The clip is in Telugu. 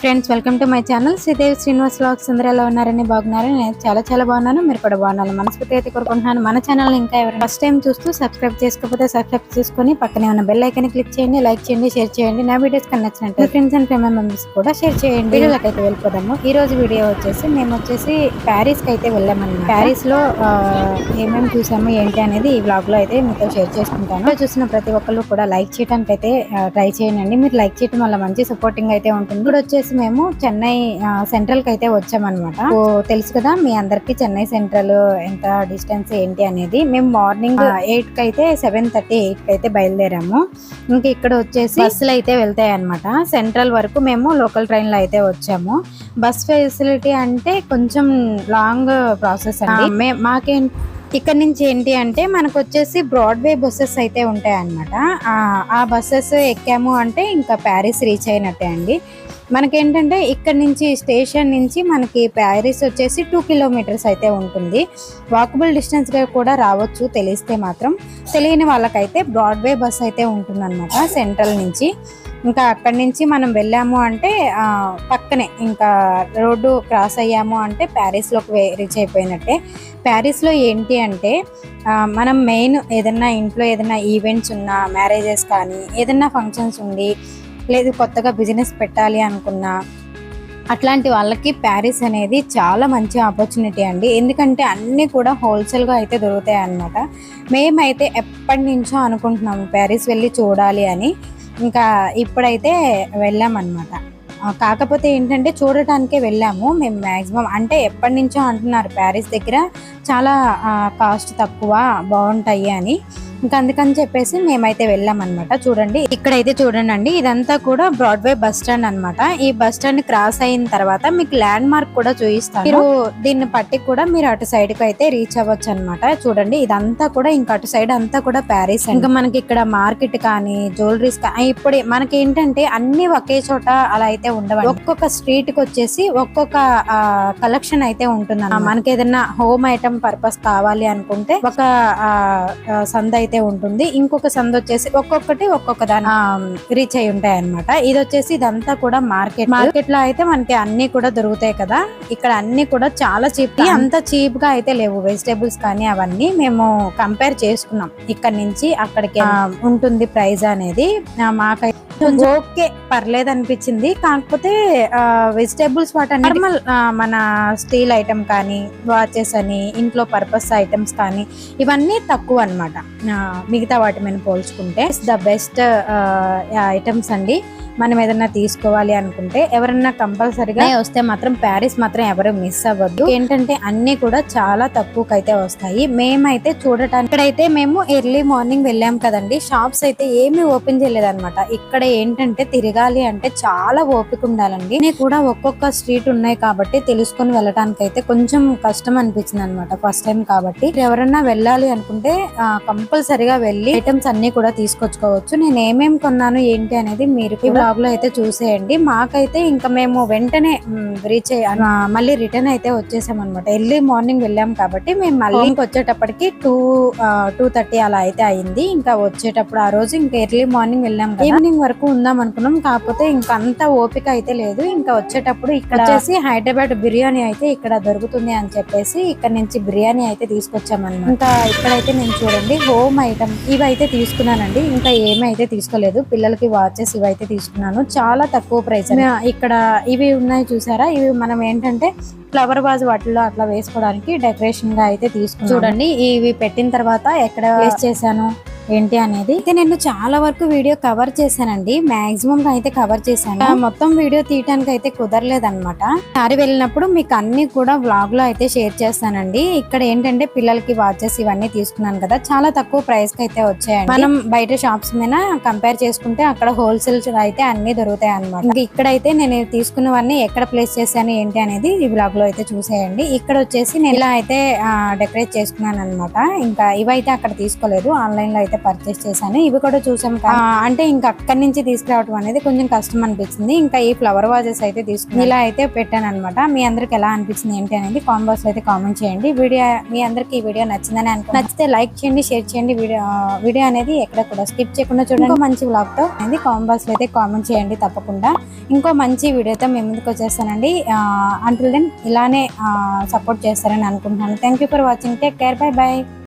Friends welcome to my channel Sridevi Srinivas vlogs అందరూ ఎలా ఉన్నారని బాగున్నారు? నేను చాలా చాలా బాగున్నాను. మీరు కూడా బాగున్నాను మనస్ఫూర్తి అయితే కోరుకుంటున్నాను. మన ఛానల్ ఇంకా ఎవరైనా ఫస్ట్ టైం చూస్తూ సబ్స్క్రైబ్ చేసుకోకపోతే సబ్స్క్రైబ్ చేసుకొని పక్కనే ఉన్న బెల్ ఐకన్ క్లిక్ చేయండి లైక్ చేయండి షేర్ చేయండి. నా వీడియోస్ కన్నా నచ్చినట్టు ఫ్రెండ్స్ అండ్ ఫ్యామిలీ మెంబర్స్ కూడా షేర్ చేయండి. వీడియోలోకి అయితే వెళ్ళిపోదాము ఈ రోజు వీడియో వచ్చేసి మేము వచ్చేసి ప్యారిస్కి అయితే వెళ్ళామన్నమాట. ప్యారిస్లో ఏమేమి చూసాము ఏంటి అనేది ఈ వ్లాగ్లో అయితే మీతో షేర్ చేసుకుంటాను. చూసిన ప్రతి ఒక్కళ్ళు కూడా లైక్ చేయడానికి అయితే ట్రై చేయండి. మీరు లైక్ చేయడం వల్ల మంచి సపోర్టింగ్ అయితే ఉంటుంది. ఇప్పుడు వచ్చేసి మేము చెన్నై సెంట్రల్కి అయితే వచ్చామన్నమాట. తెలుసు కదా మీ అందరికి చెన్నై సెంట్రల్ ఎంత డిస్టెన్స్ ఏంటి అనేది. మేము మార్నింగ్ ఎయిట్కి అయితే సెవెన్ థర్టీ ఎయిట్కి అయితే బయలుదేరాము. ఇంకా ఇక్కడ వచ్చేసి బస్సులు అయితే వెళ్తాయి అనమాట సెంట్రల్ వరకు మేము లోకల్ ట్రైన్లో అయితే వచ్చాము. బస్ ఫెసిలిటీ అంటే కొంచెం లాంగ్ ప్రాసెస్ అండి. మే- మాకేం ఇక్కడ నుంచి ఏంటి అంటే మనకు వచ్చేసి బ్రాడ్వే బస్సెస్ అయితే ఉంటాయి అనమాట ఆ బస్సెస్ ఎక్కాము అంటే ఇంకా ప్యారిస్ రీచ్ అయినట్టే అండి. మనకేంటంటే ఇక్కడ నుంచి స్టేషన్ నుంచి మనకి ప్యారిస్ వచ్చేసి టూ కిలోమీటర్స్ అయితే ఉంటుంది. వాకబుల్ డిస్టెన్స్గా కూడా రావచ్చు తెలిస్తే మాత్రం. తెలియని వాళ్ళకైతే బ్రాడ్వే బస్ అయితే ఉంటుందన్నమాట సెంట్రల్ నుంచి. ఇంకా అక్కడి నుంచి మనం వెళ్ళాము అంటే పక్కనే ఇంకా రోడ్డు క్రాస్ అయ్యాము అంటే ప్యారిస్లోకి రీచ్ అయిపోయినట్టే. ప్యారిస్లో ఏంటి అంటే మనం మెయిన్ ఏదన్నా ఇంట్లో ఏదైనా ఈవెంట్స్ ఉన్నా మ్యారేజెస్ కానీ ఏదన్నా ఫంక్షన్స్ ఉండి లేదు కొత్తగా బిజినెస్ పెట్టాలి అనుకున్నా అట్లాంటి వాళ్ళకి ప్యారిస్ అనేది చాలా మంచి ఆపర్చునిటీ అండి. ఎందుకంటే అన్నీ కూడా హోల్సేల్గా అయితే దొరుకుతాయి అన్నమాట మేమైతే ఎప్పటి నుంచో అనుకుంటున్నాము ప్యారిస్ వెళ్ళి చూడాలి అని. ఇంకా ఇప్పుడైతే వెళ్ళామన్నమాట. కాకపోతే ఏంటంటే చూడటానికే వెళ్ళాము. మేము మ్యాక్సిమం అంటే ఎప్పటి నుంచో అంటున్నారు ప్యారిస్ దగ్గర చాలా కాస్ట్ తక్కువ బాగుంటాయి అని. ఇంకా అందుకని చెప్పేసి మేమైతే వెళ్ళామన్నమాట. చూడండి ఇక్కడైతే చూడండి అండి ఇదంతా కూడా బ్రాడ్వే బస్ స్టాండ్ అన్నమాట. ఈ బస్ స్టాండ్ క్రాస్ అయిన తర్వాత మీకు ల్యాండ్ మార్క్ కూడా చూపిస్తాను. మీరు దీన్ని పట్టి కూడా మీరు అటు సైడ్కి అయితే రీచ్ అవ్వచ్చు అనమాట చూడండి ఇదంతా కూడా ఇంకా అటు సైడ్ అంతా కూడా ప్యారిస్ ఇంకా మనకి ఇక్కడ మార్కెట్ కానీ జ్యువెలరీస్ కానీ ఇప్పుడు మనకి ఏంటంటే అన్ని ఒకే చోట అలా అయితే ఉండవు ఒక్కొక్క స్ట్రీట్కి వచ్చేసి ఒక్కొక్క కలెక్షన్ అయితే ఉంటుంది మనకి ఏదైనా హోమ్ ఐటమ్ పర్పస్ కావాలి అనుకుంటే ఒక ఆ, సంద అయితే ఉంటుంది. ఇంకొక సంద వచ్చేసి ఒక్కొక్కటి ఒక్కొక్క దాని రీచ్ అయి ఉంటాయి అనమాట ఇది వచ్చేసి ఇదంతా కూడా మార్కెట్. మార్కెట్లో అయితే మనకి అన్ని కూడా దొరుకుతాయి కదా. ఇక్కడ అన్ని కూడా చాలా చీప్. అంత చీప్గా అయితే లేవు. వెజిటేబుల్స్ కానీ అవన్నీ మేము కంపేర్ చేసుకున్నాం. ఇక్కడ నుంచి అక్కడికి ఉంటుంది ప్రైస్ అనేది. మాకైతే కొంచెం ఓకే పర్లేదు అనిపించింది కాకపోతే వెజిటేబుల్స్ వాటి నార్మల్ మన స్టీల్ ఐటమ్ కానీ వాచెస్ అని ఇంట్లో పర్పస్ ఐటమ్స్ కానీ ఇవన్నీ తక్కువ అనమాట మిగతా వాటి మీద పోల్చుకుంటే ద బెస్ట్ ఐటమ్స్ అండి. మనం ఏదైనా తీసుకోవాలి అనుకుంటే ఎవరన్నా కంపల్సరిగా వస్తే మాత్రం ప్యారిస్ మాత్రం ఎవరు మిస్ అవ్వద్దు. ఏంటంటే అన్ని కూడా చాలా తక్కువకైతే వస్తాయి. మేమైతే చూడటానికి ఇక్కడైతే మేము ఎర్లీ మార్నింగ్ వెళ్ళాం కదండి. షాప్స్ అయితే ఏమీ ఓపెన్ చేయలేదన్నమాట. ఇక్కడ ఏంటంటే తిరగాలి అంటే చాలా ఓపిక ఉండాలండి. నేను కూడా ఒక్కొక్క స్ట్రీట్ ఉన్నాయి కాబట్టి తెలుసుకొని వెళ్ళడానికి అయితే కొంచెం కష్టం అనిపించింది అనమాట ఫస్ట్ టైం కాబట్టి. ఎవరన్నా వెళ్ళాలి అనుకుంటే కంపల్సరిగా వెళ్ళి ఐటమ్స్ అన్ని కూడా తీసుకొచ్చుకోవచ్చు. నేను ఏమేమి కొన్నాను ఏంటి అనేది మీరు ఈ బ్లాగ్లో అయితే చూసేయండి. మాకైతే ఇంకా మేము వెంటనే రీచ్ మళ్ళీ రిటర్న్ అయితే వచ్చేసాం అనమాట ఎర్లీ మార్నింగ్ వెళ్ళాం కాబట్టి మేము మళ్ళీ వచ్చేటప్పటికి టూ టూ థర్టీ అలా అయితే అయింది. ఇంకా వచ్చేటప్పుడు ఆ రోజు ఇంకా ఎర్లీ మార్నింగ్ వెళ్ళాం ఈవినింగ్ వరకు ఉందాం అనుకున్నాం. కాకపోతే ఇంకా అంత ఓపిక అయితే లేదు. ఇంకా వచ్చేటప్పుడు ఇక్కడ వచ్చేసి హైదరాబాద్ బిర్యానీ అయితే ఇక్కడ దొరుకుతుంది అని చెప్పేసి ఇక్కడ నుంచి బిర్యానీ అయితే తీసుకొచ్చామన్నమాట. ఇంకా ఇక్కడైతే నేను చూడండి హోమ్ ఐటమ్ ఇవి అయితే తీసుకున్నానండి. ఇంకా ఏమీ అయితే తీసుకోలేదు. పిల్లలకి వాచెస్ ఇవి అయితే తీసుకున్నాను. చాలా తక్కువ ప్రైస్ ఇక్కడ ఇవి ఉన్నాయి చూసారా? ఇవి మనం ఏంటంటే ఫ్లవర్ వాజ్ వాటిల్లో అట్లా వేసుకోవడానికి డెకరేషన్గా అయితే తీసుకున్నాను చూడండి ఇవి పెట్టిన తర్వాత ఎక్కడ వేస్ట్ చేశాను. ఏంటి అనేది. అయితే నేను చాలా వరకు వీడియో కవర్ చేశానండి. మాక్సిమం అయితే కవర్ చేశాను. మొత్తం వీడియో తీయటానికి అయితే కుదరలేదన్నమాట. సారి వెళ్ళినప్పుడు మీకు అన్ని కూడా వ్లాగ్లో అయితే షేర్ చేస్తానండి. ఇక్కడ ఏంటంటే పిల్లలకి వాచెస్ ఇవన్నీ తీసుకున్నాను కదా. చాలా తక్కువ ప్రైస్కి అయితే వచ్చాయండి. మనం బయట షాప్స్ మీద కంపేర్ చేసుకుంటే అక్కడ హోల్సేల్ అయితే అన్ని దొరుకుతాయి అనమాట ఇక్కడైతే నేను తీసుకున్నవన్నీ ఎక్కడ ప్లేస్ చేశాను ఏంటి అనేది ఈ బ్లాగ్లో అయితే చూసేయండి. ఇక్కడ వచ్చేసి నేను ఇలా అయితే డెకరేట్ చేసుకున్నాను అనమాట ఇంకా ఇవైతే అక్కడ తీసుకోలేదు. ఆన్లైన్లో అయితే పర్చేస్ చేశాను. ఇవి కూడా చూసాం అంటే ఇంకా అక్కడి నుంచి తీసుకురావడం అనేది కొంచెం కష్టం అనిపించింది ఇంకా ఈ ఫ్లవర్ వాజెస్ అయితే తీసుకుని ఇలా అయితే పెట్టాను అనమాట మీ అందరికి ఎలా అనిపించింది ఏంటి అనేది కాంబాస్ అయితే కామెంట్ చేయండి. వీడియో మీ అందరికి ఈ వీడియో నచ్చిందని అనుకో నచ్చితే లైక్ చేయండి షేర్ చేయండి. వీడియో వీడియో అనేది ఎక్కడ కూడా స్కిప్ చేయకుండా చూడండి. మంచి vlog తో అనేది కాంబాస్ అయితే కామెంట్ చేయండి తప్పకుండా. ఇంకో మంచి వీడియోతో మేము ముందుకు వచ్చేస్తానండి. అంటుల్ దెన్ ఇలానే సపోర్ట్ చేస్తారని అనుకుంటున్నాను. Thank you for watching take care bye bye